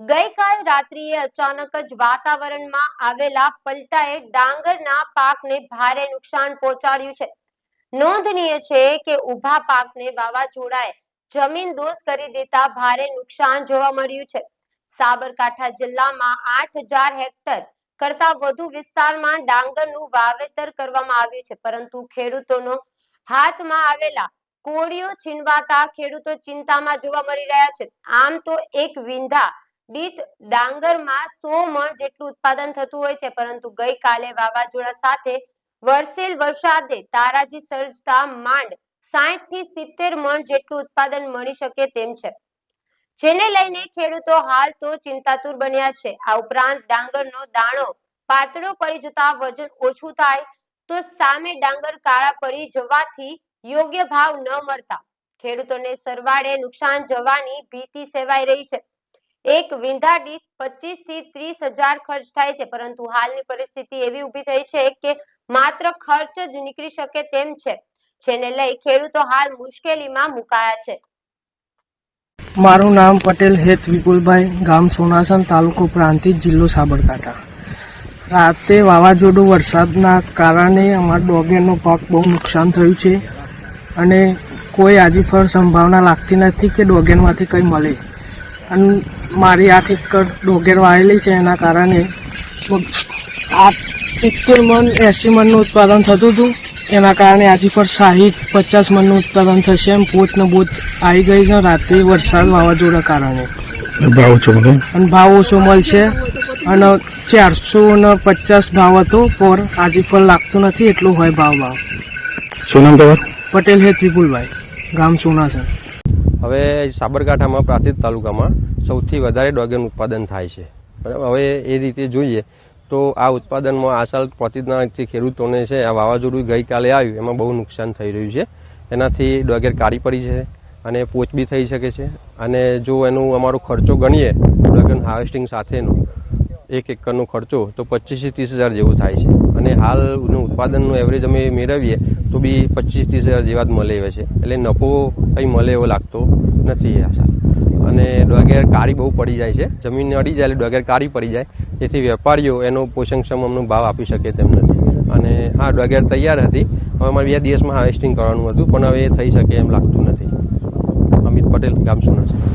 ગઈકાલ રાત્રિએ અચાનક જ વાતાવરણમાં આવેલા પલટાએ ડાંગરના પાકને ભારે નુકસાન પહોંચાડ્યું છે. નોંધનીય છે કે ઊભા પાકને વાવાઝોડાએ જમીન દોષ કરી દેતા ભારે નુકસાન જોવા મળ્યું છે. સાબરકાંઠા જિલ્લામાં આઠ હજાર હેક્ટર કરતા વધુ વિસ્તારમાં ડાંગરનું વાવેતર કરવામાં આવ્યું છે, પરંતુ ખેડૂતોનો હાથમાં આવેલા કોળીઓ છીનવાતા ખેડૂતો ચિંતામાં જોવા મળી રહ્યા છે. આમ તો એક વીંધા દીઠ ડાંગરમાં સો મણ જેટલું ઉત્પાદન થતું હોય છે, પરંતુ ગઈકાલે વાવાઝોડા સાથે વરસેલ વરસાદે તારાજી સર્જતા માંડ સાઠથી સિત્તેર મણ જેટલું ઉત્પાદન મળી શકે તેમ છે. જેને લઈને ખેડૂતો હાલ તો ચિંતાતુર બન્યા છે. આ ઉપરાંત ડાંગરનો દાણો પાતળો પડી જતા વજન ઓછું થાય તો સામે ડાંગર કાળા પડી જવાથી યોગ્ય ભાવ ન મળતા. ખેડૂતોને સરવાળે નુકસાન જવાની ભીતિ સેવાઈ રહી છે. એક વિંધા દીઠ પચીસથી ત્રીસ હજાર ખર્ચ થાય છે, પરંતુ હાલની પરિસ્થિતિ એવી ઊભી થઈ છે કે માત્ર ખર્ચ જ નીકળી શકે તેમ છે. જેને લઈ ખેડૂતો હાલ મુશ્કેલીમાં મુકાયા છે. મારું નામ પટેલ હેત વિપુલભાઈ, ગામ સોનાસન તાલુકો પ્રાંતિજ, જિલ્લો સાબરકાંઠા. રાતે વાવાઝોડું વરસાદના કારણે અમારા ડોગેરનો પાક બહુ નુકસાન થયું છે અને કોઈ આજીફળ સંભાવના લાગતી નથી કે ડોગેરમાંથી કંઈ મળે. અને મારી આ એકર ડોગેર વાળેલી છે એના કારણે આઠ સિત્તેર મન એંસી મનનું ઉત્પાદન થતું હતું. એના કારણે આજે પર સાહીઠ પચાસ મનનું ઉત્પાદન થશે એમ પોતને બોત આવી ગઈ છે રાત્રે વરસાદ વાવાઝોડા કારણે. ભાવ ઓછો અને ભાવ ઓછો મળશે. અને ચારસો ને પચાસ ભાવ હતો પર આજે પણ લાગતું નથી એટલું હોય ભાવ ભાવ શું નામ તમારું? પટેલ હે ત્રિપુલભાઈ. ગામ સોનાસર હવે સાબરકાંઠામાં પ્રાંતિજ તાલુકામાં સૌથી વધારે ડોગન ઉત્પાદન થાય છે. બરાબર? હવે એ રીતે જોઈએ તો આ ઉત્પાદનમાં આ સાલ પ્રતિજના ખેડૂતોને છે, આ વાવાઝોડું ગઈકાલે આવ્યું, એમાં બહુ નુકસાન થઈ રહ્યું છે. એનાથી ડોગેર કાળી પડી છે અને પોચ બી થઈ શકે છે. અને જો એનું અમારો ખર્ચો ગણીએ ડોગર હાર્વેસ્ટિંગ સાથેનો એક એકરનો ખર્ચો, તો પચીસથી ત્રીસ હજાર જેવું થાય છે. અને હાલનું ઉત્પાદનનું એવરેજ અમે મેળવીએ, તો બી પચીસ ત્રીસ હજાર જેવા જ મળે એવા છે. એટલે નફો કંઈ મળે એવો લાગતો નથી આ સાલ અને ડોગેર કાળી બહુ પડી જાય છે. જમીનને અડી જાય એટલે ડોગેર કાળી પડી જાય. જેથી વેપારીઓ એનો પોષણક્ષમ અમનો ભાવ આપી શકે તેમ નથી. અને હા, ડોગેર તૈયાર હતી. હવે અમારે બે દિવસમાં હાર્વેસ્ટિંગ કરવાનું હતું, પણ હવે એ થઈ શકે એમ લાગતું નથી. અમિત પટેલ, ગામ સુનર